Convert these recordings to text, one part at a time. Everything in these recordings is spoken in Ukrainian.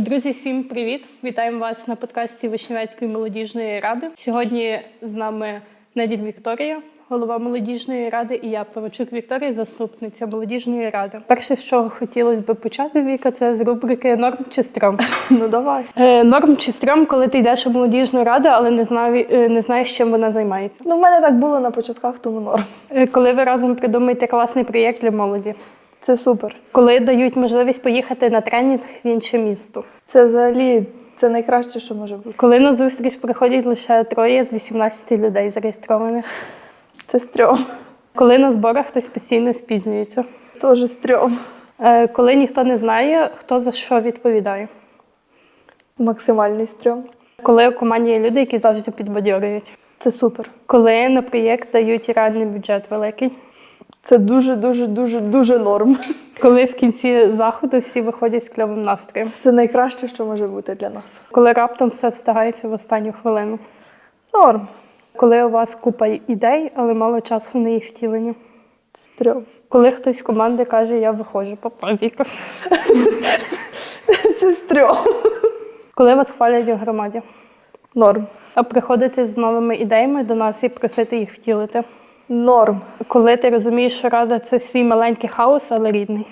Друзі, всім привіт! Вітаємо вас на подкасті Вишневецької молодіжної ради. Сьогодні з нами Неділь Вікторія, голова молодіжної ради, і я Павичук Вікторія, заступниця молодіжної ради. Перше, з чого хотілося б почати, Віка, це з рубрики Норм чи стрьом. Ну давай. Е, Норм чи стрьом, коли ти йдеш у молодіжну раду, але не знаю, е, не знаєш, чим вона займається. Ну, в мене так було на початках, тому норм. Е, Коли ви разом придумаєте класний проєкт для молоді, Це супер. коли дають можливість поїхати на тренінг в інше місто. Це взагалі це найкраще, що може бути. Коли на зустріч приходять лише троє з 18 людей зареєстрованих. Це стрьом. Коли на зборах хтось постійно спізнюється. Теж стрьом. Е, Коли ніхто не знає, хто за що відповідає. Максимальний стрьом. Коли у команді є люди, які завжди підбадьорюють. Це супер. Коли на проєкт дають реальний бюджет великий. Це дуже, дуже, дуже, дуже норм. Коли в кінці заходу всі виходять з кльовим настроєм. Це найкраще, що може бути для нас. Коли раптом все встигається в останню хвилину. Норм. Коли у вас купа ідей, але мало часу на їх втілення. Стрьом. Коли хтось з команди каже, я виходжу, папа Віка. Це стрьом. Коли вас хвалять у громаді. Норм. А приходити з новими ідеями до нас і просити їх втілити. Норм. Коли ти розумієш, що рада це свій маленький хаос, але рідний.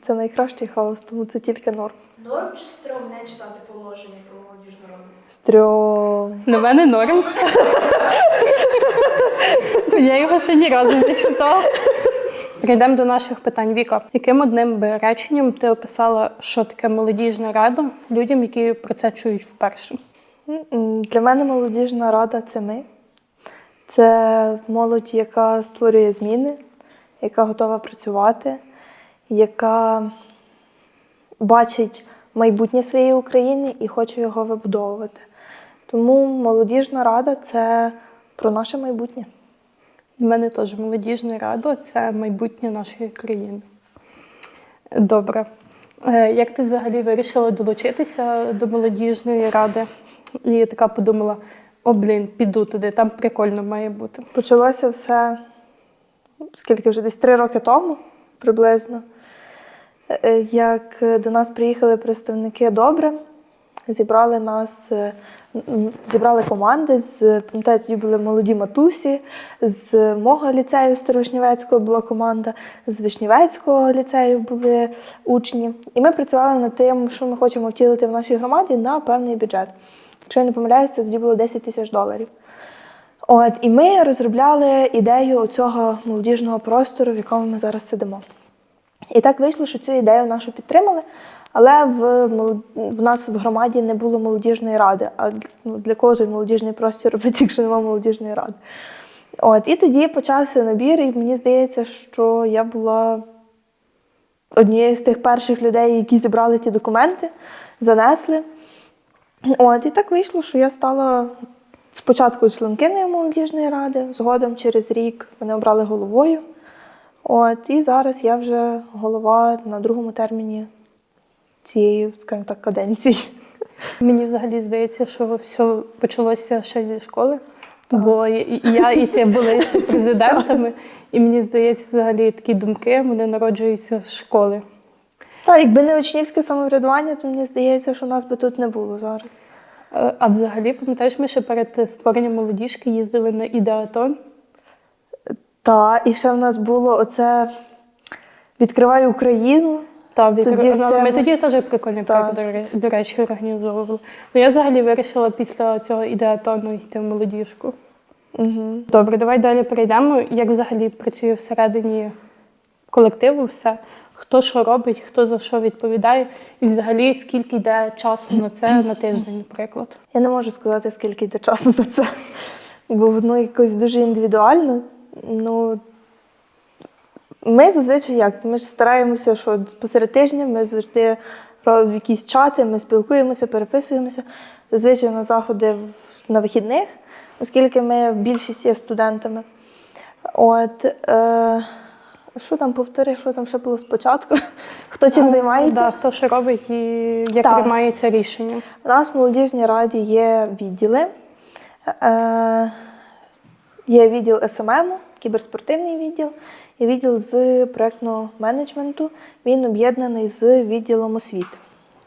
Це найкращий хаос, тому це тільки норм. Норм чи стрьом не читати положення про молодіжну раду? Стрьом. На мене норм. Я його ще ні разу не читала. Прийдемо до наших питань. Віка, яким одним би реченням ти описала, що таке молодіжна рада людям, які про це чують вперше? Для мене молодіжна рада це ми. Це молодь, яка створює зміни, яка готова працювати, яка бачить майбутнє своєї України і хоче його вибудовувати. Тому молодіжна рада це про наше майбутнє. У мене теж молодіжна рада це майбутнє нашої країни. Добре. Е, Як ти взагалі вирішила долучитися до молодіжної ради? І така подумала: о, блін, піду туди, там прикольно має бути. Почалося все скільки вже десь три роки тому приблизно. Е, Як до нас приїхали представники добре, зібрали нас, е, зібрали команди з пам'ятаю, тоді були молоді матусі, з мого ліцею Старовишнівецького була команда, з Вишнівецького ліцею були учні. І ми працювали над тим, що ми хочемо втілити в нашій громаді на певний бюджет. Якщо я не помиляюся, тоді було 10 тисяч доларів. От, і ми розробляли ідею цього молодіжного простору, в якому ми зараз сидимо. І так вийшло, що цю ідею нашу підтримали, але в, в нас в громаді не було молодіжної ради. А ну, для кого той молодіжний простір робити, якщо немає молодіжної ради? От, і тоді почався набір, і мені здається, що я була однією з тих перших людей, які зібрали ті документи, занесли. От, і так вийшло, що я стала спочатку членкиною молодіжної ради, згодом через рік мене обрали головою. От, і зараз я вже голова на другому терміні цієї, скажімо так, каденції. Мені взагалі здається, що все почалося ще зі школи. Бо і- і я і ти були ще президентами, і мені здається, взагалі такі думки вони народжуються з школи. Та, якби не учнівське самоврядування, то мені здається, що нас би тут не було зараз. Е, А взагалі, пам'ятаєш, ми ще перед створенням молодіжки їздили на ідеатон. Та, і ще в нас було оце Відкривай Україну. Та, від... Тоді ну, Ми тоді теж прикольний Так. проєкт, до, до речі, організовували. Ну, я взагалі вирішила після цього ідеатону йти в молодіжку. Угу. Добре, давай далі перейдемо. Як взагалі працює всередині колективу все? Хто що робить, хто за що відповідає, і взагалі скільки йде часу на це на тиждень, наприклад. Я не можу сказати, скільки йде часу на це, бо воно якось дуже індивідуально. Ну, ми зазвичай як? Ми ж стараємося, що посеред тижня ми завжди робимо якісь чати, ми спілкуємося, переписуємося. Зазвичай на заходи на вихідних, оскільки ми більшість є студентами. От, е, що там повтори, що там ще було спочатку? Хто чим займається? Да, хто що робить і як Так. приймається рішення. У нас в молодіжній раді є відділи. Е, є відділ СММ, кіберспортивний відділ, є відділ з проєктного менеджменту. Він об'єднаний з відділом освіти.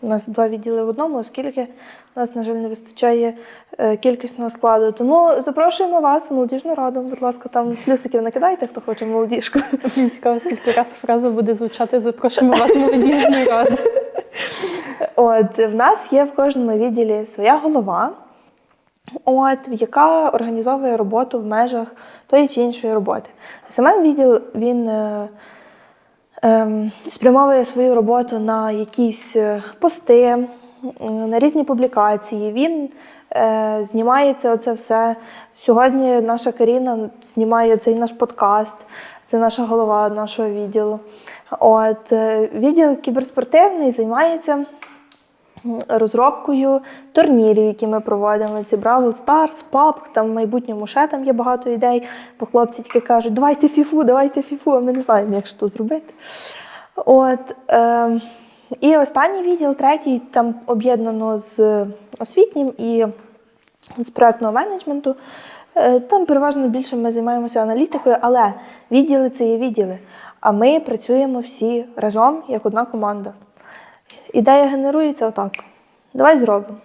У нас два відділи в одному, оскільки у нас, на жаль, не вистачає е, кількісного складу. Тому запрошуємо вас в молодіжну раду. Будь ласка, там плюсиків накидайте, хто хоче в молодіжку. Мені цікаво, скільки раз фраза буде звучати запрошуємо вас в молодіжну раду. От в нас є в кожному відділі своя голова, от, яка організовує роботу в межах тої чи іншої роботи. Саме відділ він е, спрямовує свою роботу на якісь е, пости, на різні публікації. Він е, знімається оце все. Сьогодні наша Каріна знімає цей наш подкаст. Це наша голова нашого відділу. От е, відділ кіберспортивний займається розробкою турнірів, які ми проводимо. Ці Brawl Stars, PUBG, там в майбутньому ще там є багато ідей, бо хлопці тільки кажуть, давайте фіфу, давайте фіфу, а ми не знаємо, як що зробити. От, е, і останній відділ, третій, там об'єднано з освітнім і з проектного менеджменту. Е, Там переважно більше ми займаємося аналітикою, але відділи це є відділи. А ми працюємо всі разом як одна команда. Ідея генерується отак. Давай зробимо.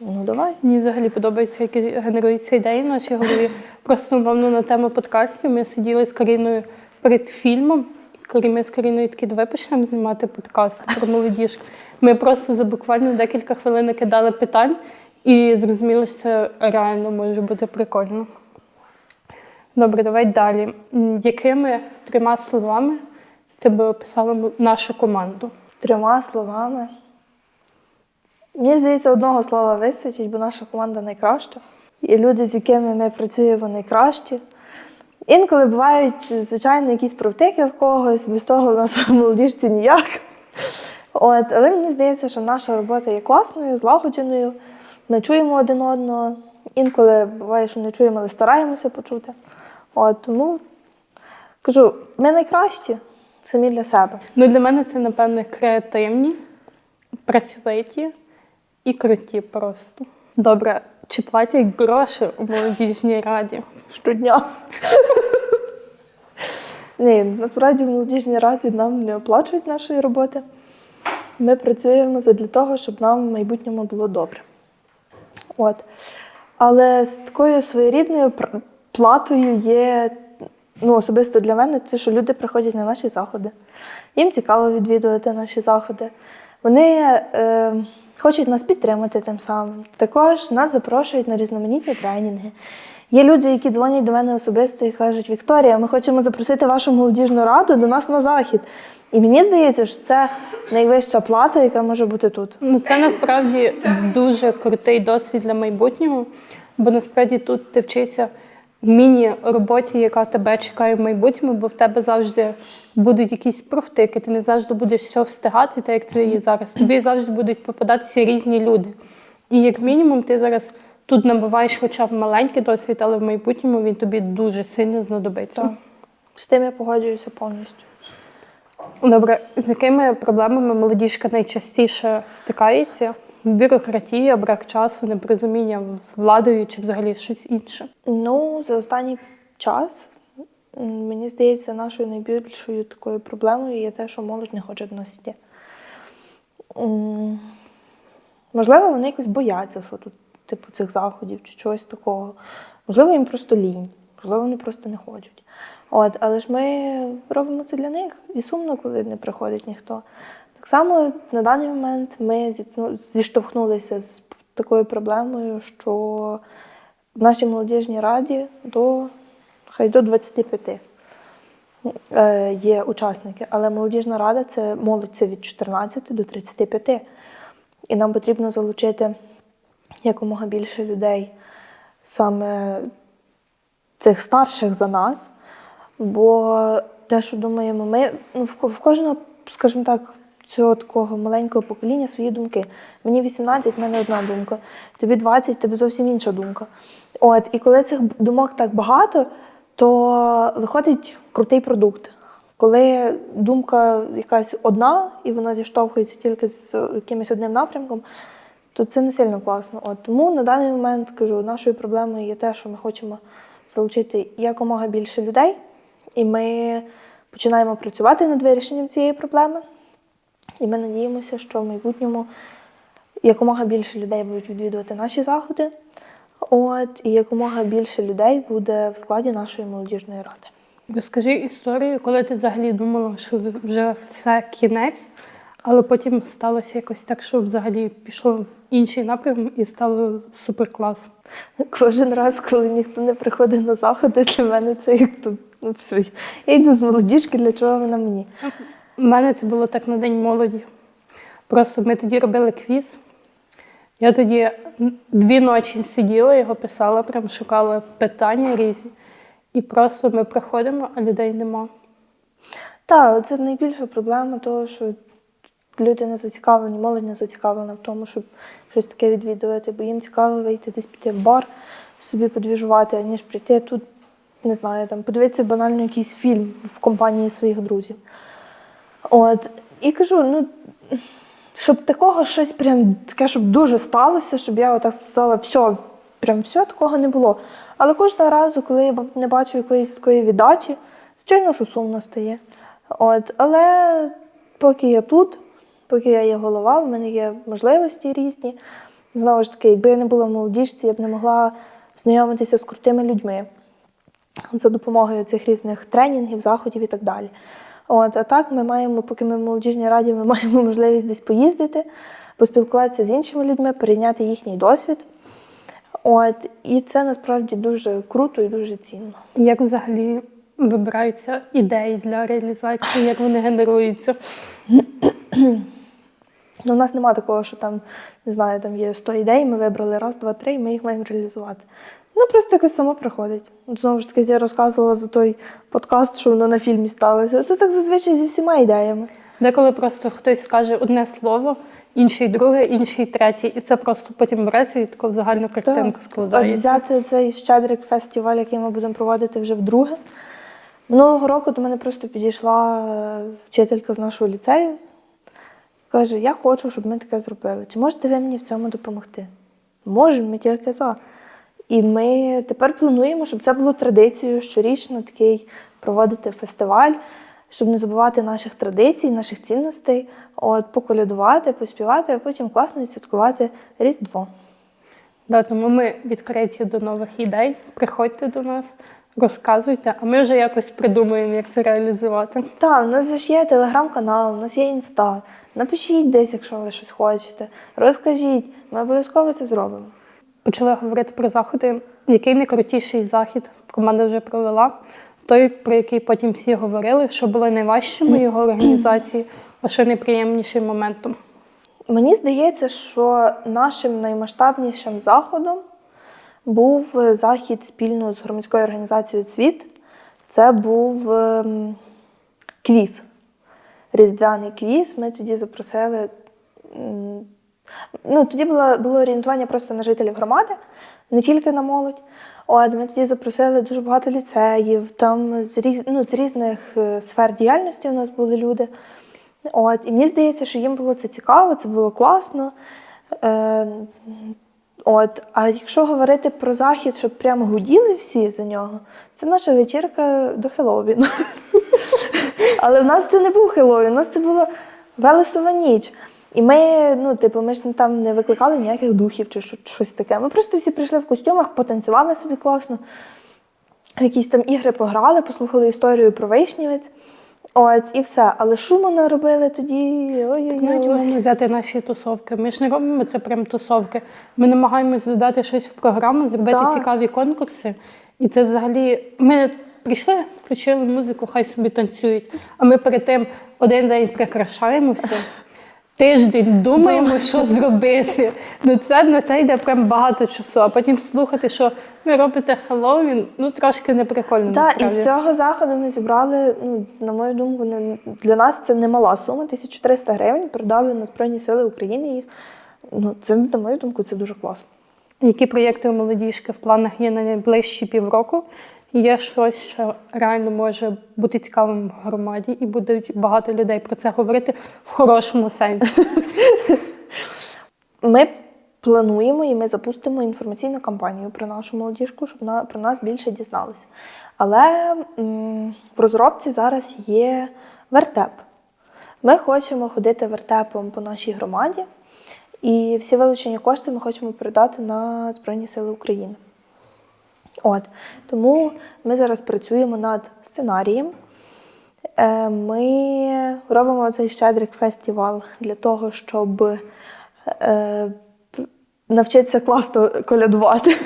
Ну давай. Мені взагалі подобається, як генеруються ідеї в нашій голові. Просто умовно на тему подкастів ми сиділи з Каріною перед фільмом. Коли ми з Каріною такі, давай почнемо знімати подкаст про молодіжку. Ми просто за буквально декілька хвилин накидали питань і зрозуміли, що це реально може бути прикольно. Добре, давай далі. Якими трьома словами ти би описала нашу команду? Трьома словами. Мені здається, одного слова вистачить, бо наша команда найкраща. І люди, з якими ми працюємо, найкращі. Інколи бувають, звичайно, якісь провтики в когось, без того в нас в молодіжці ніяк. От, але мені здається, що наша робота є класною, злагодженою. Ми чуємо один одного. Інколи буває, що не чуємо, але стараємося почути. От, тому кажу, ми найкращі самі для себе. Ну, для мене це, напевне, креативні, працьовиті і круті просто. Добре, чи платять гроші у молодіжній раді? щодня. Ні, насправді в молодіжній раді нам не оплачують нашої роботи. Ми працюємо для того, щоб нам в майбутньому було добре. От. Але з такою своєрідною платою є, ну, особисто для мене, те, що люди приходять на наші заходи. Їм цікаво відвідувати наші заходи. Вони е, хочуть нас підтримати тим самим. Також нас запрошують на різноманітні тренінги. Є люди, які дзвонять до мене особисто і кажуть: Вікторія, ми хочемо запросити вашу молодіжну раду до нас на захід. І мені здається, що це найвища плата, яка може бути тут. Ну, це насправді дуже крутий досвід для майбутнього, бо насправді тут ти вчишся міні-роботі, яка тебе чекає в майбутньому, бо в тебе завжди будуть якісь профтики, ти не завжди будеш все встигати, так як це є зараз. Тобі завжди будуть попадатися різні люди. І як мінімум, ти зараз тут набуваєш хоча б маленький досвід, але в майбутньому він тобі дуже сильно знадобиться. Так. З тим я погоджуюся повністю. Добре, з якими проблемами молодіжка найчастіше стикається? Бюрократія, брак часу, непорозуміння з владою чи взагалі щось інше? Ну, за останній час, мені здається, нашою найбільшою такою проблемою є те, що молодь не хоче до нас йти. М, Можливо, вони якось бояться, що тут, типу, цих заходів чи чогось такого. Можливо, їм просто лінь, можливо, вони просто не хочуть. От, але ж ми робимо це для них і сумно, коли не приходить ніхто. Так само на даний момент ми зіштовхнулися з такою проблемою, що в нашій молодіжній раді до, хай до 25 е, є учасники, але молодіжна рада це молодь це від 14 до 35. І нам потрібно залучити якомога більше людей, саме цих старших за нас. Бо те, що думаємо, ми ну, в кожного, скажімо так, цього такого маленького покоління свої думки. Мені 18, в мене одна думка. Тобі 20, в тебе зовсім інша думка. От, і коли цих думок так багато, то виходить крутий продукт. Коли думка якась одна, і вона зіштовхується тільки з якимось одним напрямком, то це не сильно класно. От тому на даний момент кажу, нашою проблемою є те, що ми хочемо залучити якомога більше людей, і ми починаємо працювати над вирішенням цієї проблеми. І ми надіємося, що в майбутньому якомога більше людей будуть відвідувати наші заходи. От, і якомога більше людей буде в складі нашої молодіжної ради. Розкажи історію, коли ти взагалі думала, що вже все кінець, але потім сталося якось так, що взагалі пішов інший напрям і стало суперклас. Кожен раз, коли ніхто не приходить на заходи, для мене це як то ну. Я йду з молодіжки, для чого вона мені? У мене це було так на День молоді. Просто ми тоді робили квіз. Я тоді дві ночі сиділа, його писала, прям шукала питання різні. І просто ми приходимо, а людей нема. Так, це найбільша проблема того, що люди не зацікавлені, молодь не зацікавлена в тому, щоб щось таке відвідувати, бо їм цікаво вийти десь піти в бар, собі подвіжувати, аніж прийти тут, не знаю, там, подивитися банально якийсь фільм в компанії своїх друзів. От. І кажу, ну, щоб такого щось прям таке, щоб дуже сталося, щоб я отак сказала, все, прям все такого не було. Але кожного разу, коли я не бачу якоїсь такої віддачі, звичайно, що сумно стає. От, але поки я тут, поки я є голова, в мене є можливості різні. Знову ж таки, якби я не була в молодіжці, я б не могла знайомитися з крутими людьми за допомогою цих різних тренінгів, заходів і так далі. От, а так ми маємо, поки ми в молодіжній раді, ми маємо можливість десь поїздити, поспілкуватися з іншими людьми, перейняти їхній досвід. От, і це насправді дуже круто і дуже цінно. Як взагалі вибираються ідеї для реалізації, як вони генеруються? Ну, у нас немає такого, що там, не знаю, там є 100 ідей, ми вибрали раз, два, три, і ми їх маємо реалізувати. Ну, просто якось само приходить. Знову ж таки, я розказувала за той подкаст, що воно на фільмі сталося. Це так зазвичай зі всіма ідеями. Деколи просто хтось скаже одне слово, інший друге, інший третє, і це просто потім береться і таку загальну картинку От складається. взяти цей щедрик фестиваль, який ми будемо проводити вже вдруге. Минулого року до мене просто підійшла е, вчителька з нашого ліцею. Каже: Я хочу, щоб ми таке зробили. Чи можете ви мені в цьому допомогти? Можемо, ми тільки за. І ми тепер плануємо, щоб це було традицією щорічно такий проводити фестиваль, щоб не забувати наших традицій, наших цінностей, от поколядувати, поспівати, а потім класно відсвяткувати Різдво. Да, тому ми відкриті до нових ідей. Приходьте до нас, розказуйте, а ми вже якось придумаємо, як це реалізувати. Так, у нас же ж є телеграм-канал, у нас є інста. Напишіть десь, якщо ви щось хочете. Розкажіть, ми обов'язково це зробимо. Почали говорити про заходи. Який найкрутіший захід команда вже провела? Той, про який потім всі говорили, що було найважчим у його організації, а що найприємнішим моментом. Мені здається, що нашим наймасштабнішим заходом був е, захід спільно з громадською організацією Цвіт. Це був ем, квіз. Різдвяний квіз. Ми тоді запросили. Ну, тоді було, було орієнтування просто на жителів громади, не тільки на молодь. От, ми тоді запросили дуже багато ліцеїв, там з, різ, ну, з різних е, сфер діяльності у нас були люди. От, і мені здається, що їм було це цікаво, це було класно. Е, от, а якщо говорити про захід, щоб прямо гуділи всі за нього, це наша вечірка до Хеллоуіну. Але в нас це не був Хеллоуін, у нас це була Велесова ніч. І ми, ну, типу, ми ж там не викликали ніяких духів чи що- щось таке. Ми просто всі прийшли в костюмах, потанцювали собі класно, в якісь там ігри пограли, послухали історію про вишнівець. От, і все. Але шуму наробили тоді. Навіть Ой-ой-ой. можна взяти наші тусовки. Ми ж не робимо це прям тусовки. Ми намагаємось додати щось в програму, зробити Так. цікаві конкурси. І це взагалі ми прийшли, включили музику, хай собі танцюють. А ми перед тим один день прикрашаємо все. Тиждень думаємо, що зробити. Ну це на це йде прям багато часу. А потім слухати, що ви робите Хеллоуін, ну трошки неприкольно. Так, і з цього заходу ми зібрали, ну, на мою думку, не, для нас це немала сума. 1300 гривень передали на Збройні Сили України їх. Ну, це, на мою думку, це дуже класно. Які проєкти у молодіжки в планах є на найближчі півроку? Є щось, що реально може бути цікавим в громаді, і будуть багато людей про це говорити в хорошому сенсі. Ми плануємо і ми запустимо інформаційну кампанію про нашу молодіжку, щоб на, про нас більше дізналося. Але м, в розробці зараз є вертеп. Ми хочемо ходити вертепом по нашій громаді, і всі вилучені кошти ми хочемо передати на Збройні Сили України. От тому ми зараз працюємо над сценарієм. Е, Ми робимо цей щедрик фестивал для того, щоб е, навчитися класно колядувати.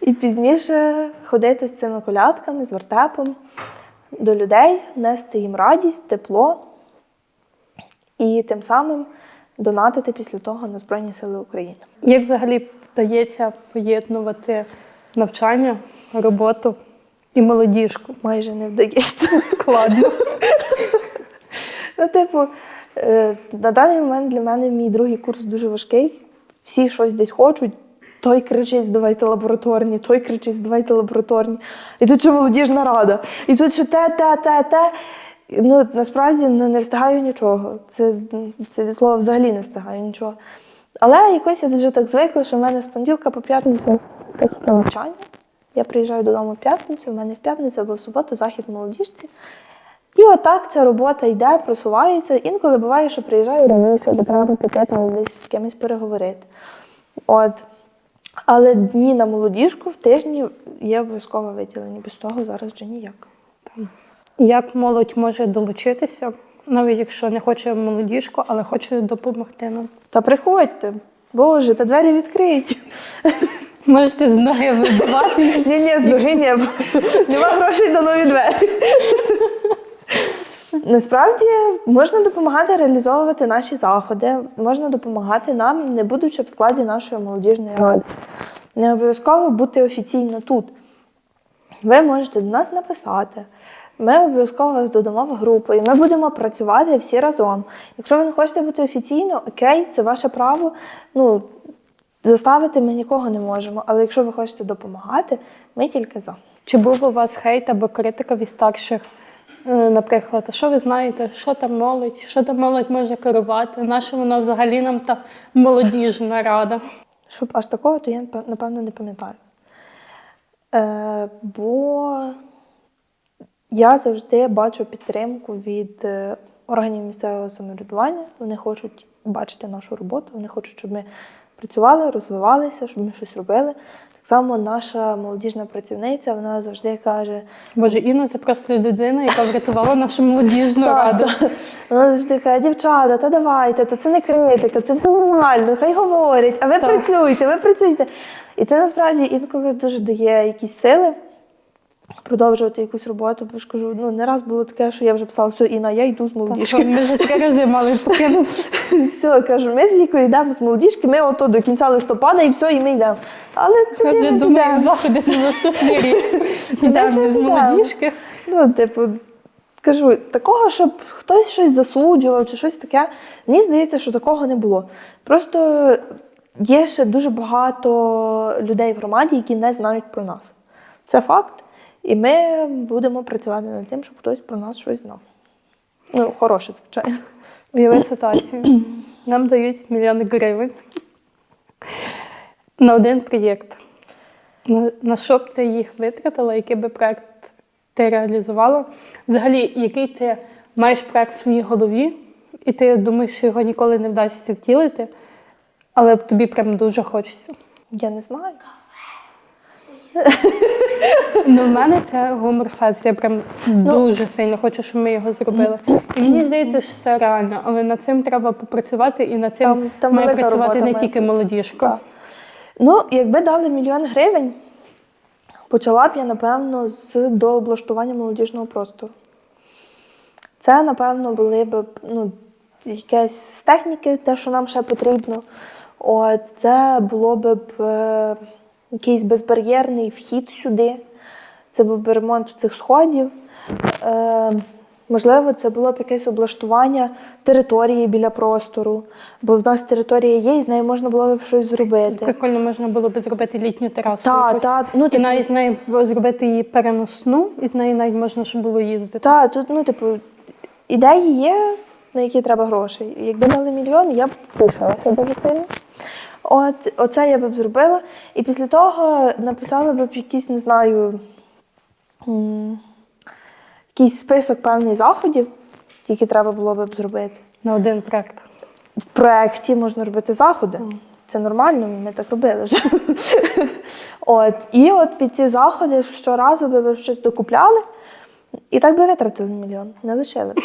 І пізніше ходити з цими колядками, з вертепом до людей, нести їм радість, тепло і тим самим донатити після того на Збройні Сили України. Як взагалі вдається поєднувати навчання, роботу і молодіжку? Майже не вдається. Складно. Ну, типу, е, на даний момент для мене мій другий курс дуже важкий. Всі щось десь хочуть. Той кричить, здавайте лабораторні, той кричить, здавайте лабораторні. І тут ще молодіжна рада. І тут ще те, те, те, те. Ну, насправді ну, не встигаю нічого. Це, це від слова взагалі не встигаю нічого. Але якось я вже так звикла, що в мене з понеділка по п'ятницю навчання. Я приїжджаю додому в п'ятницю, в мене в п'ятницю або в суботу захід в молодіжці. І отак ця робота йде, просувається. Інколи буває, що приїжджаю раніше, бо треба піти там десь з кимось переговорити. От. Але дні на молодіжку в тижні є обов'язково виділені. Без того зараз вже ніяк. Як молодь може долучитися, навіть якщо не хоче молодіжку, але хоче допомогти нам? Та приходьте, Боже, та двері відкриті. Можете з ноги вибивати. Ні, ні, з ноги ні. Нема грошей на нові двері. Насправді можна допомагати реалізовувати наші заходи, можна допомагати нам, не будучи в складі нашої молодіжної ради. Не обов'язково бути офіційно тут. Ви можете до нас написати. Ми обов'язково вас додамо в групу, і ми будемо працювати всі разом. Якщо ви не хочете бути офіційно, окей, це ваше право. Ну, заставити ми нікого не можемо. Але якщо ви хочете допомагати, ми тільки за. Чи був у вас хейт або критика від старших? Е, Наприклад, а що ви знаєте, що там молодь, що там молодь може керувати? Наша вона взагалі нам та молодіжна рада? Щоб аж такого, то я напевно не пам'ятаю. Е, бо я завжди бачу підтримку від е, органів місцевого самоврядування. Вони хочуть бачити нашу роботу, вони хочуть, щоб ми працювали, розвивалися, щоб ми щось робили. Так само наша молодіжна працівниця, вона завжди каже: Боже, Інна це просто людина, яка врятувала нашу молодіжну раду. Вона завжди каже, дівчата, та давайте, та це не критика, це все нормально, хай говорять, а ви працюйте, ви працюйте. І це насправді інколи дуже дає якісь сили продовжувати якусь роботу. Бо ж кажу, ну не раз було таке, що я вже писала, все, Інна, я йду з Так молодіжки. ми вже таке рази мали покинути. Все, кажу, ми з Вікою йдемо з молодіжки, ми ото до кінця листопада і все, і ми йдемо. Але куди думаю, заходи на наступний рік. ж Йдемо з молодіжки. Ну, типу, кажу, такого, щоб хтось щось засуджував чи щось таке, мені здається, що такого не було. Просто є ще дуже багато людей в громаді, які не знають про нас. Це факт. І ми будемо працювати над тим, щоб хтось про нас щось знав. Ну, хороше, звичайно. Уяви ситуацію. Нам дають мільйони гривень на один проєкт. На, що б ти їх витратила, який би проєкт ти реалізувала? Взагалі, який ти маєш проєкт в своїй голові, і ти думаєш, що його ніколи не вдасться втілити, але тобі прям дуже хочеться. Я не знаю. Ну, в мене це гумор-фест. Я прям дуже сильно хочу, щоб ми його зробили. І мені здається, що це реально, але над цим треба попрацювати, і над цим Там- там має велика працювати робота не має тільки бути. молодіжка. Так. Ну, якби дали мільйон гривень, почала б я, напевно, з дооблаштування молодіжного простору. Це, напевно, були б ну, якесь з техніки, те, що нам ще потрібно. От, це було б е, якийсь безбар'єрний вхід сюди. Це був би ремонт цих сходів. Е, можливо, це було б якесь облаштування території біля простору, бо в нас територія є, і з нею можна було б щось зробити. Прикольно можна було б зробити літню терасу. Та, якусь. та, ну, і типу- навіть з нею зробити її переносну, і з нею навіть можна щоб було їздити. Так, тут, ну, типу, ідеї є, на які треба грошей. Якби дали мільйон, я б тішилася дуже сильно. От, оце я б зробила. І після того написала б якийсь, не знаю, якийсь список певних заходів, Тільки треба було б зробити. На один проект. В проєкті можна робити заходи. Це нормально, ми так робили вже. От. І от під ці заходи щоразу би ви щось докупляли, і так би витратили мільйон, не лишили. б.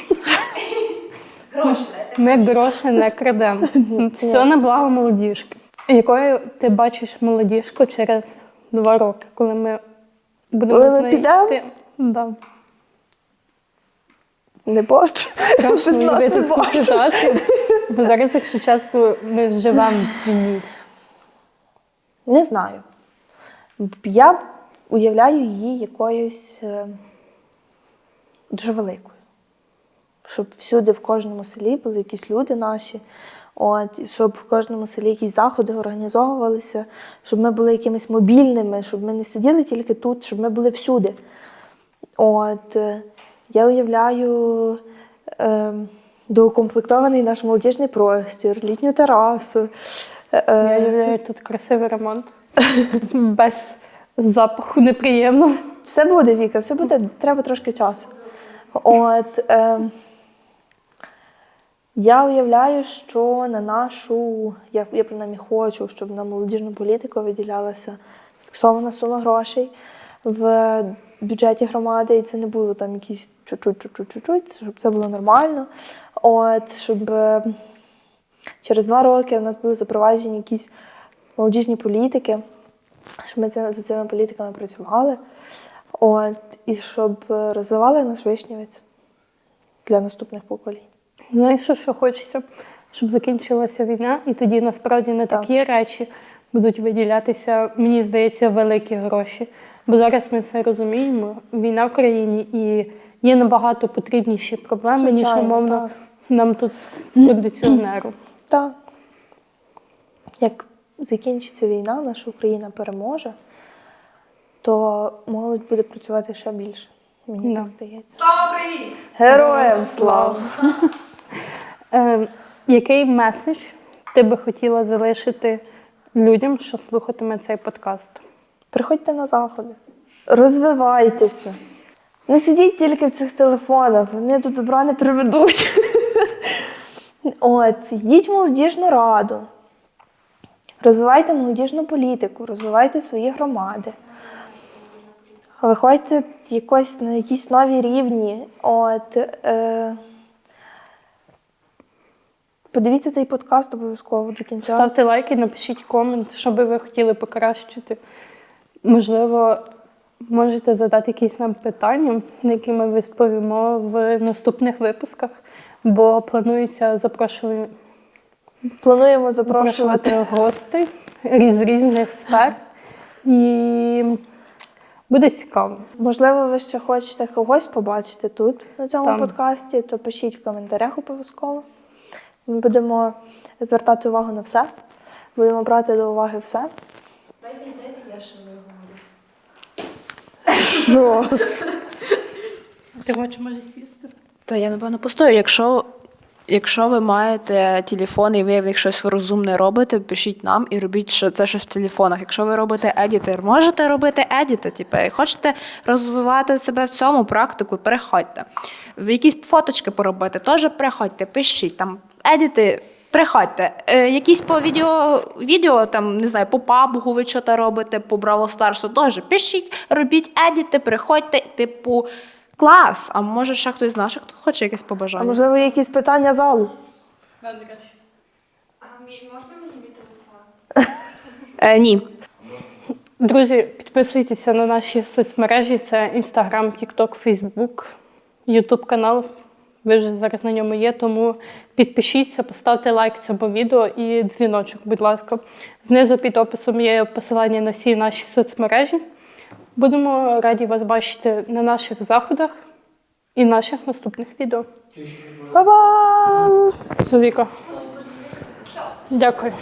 Гроші. Ми гроші не крадемо. Все на благо молодіжки. Якою ти бачиш молодіжку через два роки, коли ми будемо Коли з нею йти? Да. Не бачу. Страшно Без нас не таку бачу. ситуацію. Бо зараз, якщо часто ми живемо в ній. Не знаю. Я уявляю її якоюсь е, дуже великою. Щоб всюди, в кожному селі були якісь люди наші, от, щоб в кожному селі якісь заходи організовувалися, щоб ми були якимись мобільними, щоб ми не сиділи тільки тут, щоб ми були всюди. От, е, я уявляю е, доукомплектований наш молодіжний простір, літню терасу. е, Я уявляю тут красивий ремонт. Без запаху неприємного. Все буде, Віка, все буде, треба трошки часу. От, е, я уявляю, що на нашу, я, я принаймні хочу, щоб на молодіжну політику виділялася фіксована сума грошей в бюджеті громади, і це не було там якісь чуть-чуть, чуть-чуть, чуть-чуть, щоб це було нормально. От, щоб е, через два роки в нас були запроваджені якісь молодіжні політики, щоб ми за цими політиками працювали. От, і щоб е, розвивали наш вишнівець для наступних поколінь. Знаєш, що, що хочеться? Щоб закінчилася війна, і тоді насправді на Так. такі речі будуть виділятися, мені здається, великі гроші. Бо зараз ми все розуміємо. Війна в країні і є набагато потрібніші проблеми, ніж умовно так. нам тут з з кондиціонером. Так. Як закінчиться війна, наша Україна переможе, то молодь буде працювати ще більше. Мені так здається. Слава Україні! Героям слава! Е, який меседж ти би хотіла залишити людям, що слухатиме цей подкаст? Приходьте на заходи, розвивайтеся. Не сидіть тільки в цих телефонах, вони до добра не приведуть. От, йдіть в молодіжну раду, розвивайте молодіжну політику, розвивайте свої громади. Виходьте якось на якісь нові рівні. От, е, подивіться цей подкаст обов'язково до кінця. Ставте лайки, напишіть комент, що би ви хотіли покращити. Можливо, можете задати якісь нам питання, на які ми відповімо в наступних випусках, бо планується запрошувати, Плануємо запрошувати. запрошувати гостей з різних сфер. І буде цікаво. Можливо, ви ще хочете когось побачити тут на цьому Там. подкасті, то пишіть в коментарях обов'язково. Ми будемо звертати увагу на все, будемо брати до уваги все. Дайте, дайте я ще виговорюсь. Що? Ти хочеш може сісти? Та я напевно постою. Якщо, якщо ви маєте телефон і ви в них щось розумне робите, пишіть нам і робіть що це щось в телефонах. Якщо ви робите едітер, можете робити едіти. Типу, і хочете розвивати себе в цьому практику, переходьте. В якісь фоточки поробити, теж приходьте, пишіть там едіти. Приходьте. Е, якісь по відео, відео, там, не знаю, по пабгу ви що робите, по Браво Старсу теж пишіть, робіть едіти, приходьте, типу, клас. А може ще хтось з наших хто хоче якесь А можливо, є якісь питання залу? Можна мені мій телефон? Е, ні. Друзі, підписуйтеся на наші соцмережі: це Instagram, TikTok, Facebook, YouTube канал. Ви вже зараз на ньому є, тому підпишіться, поставте лайк цьому відео і дзвіночок, будь ласка. Знизу під описом є посилання на всі наші соцмережі. Будемо раді вас бачити на наших заходах і наших наступних відео. Ба-ба! Совіка. Дякую.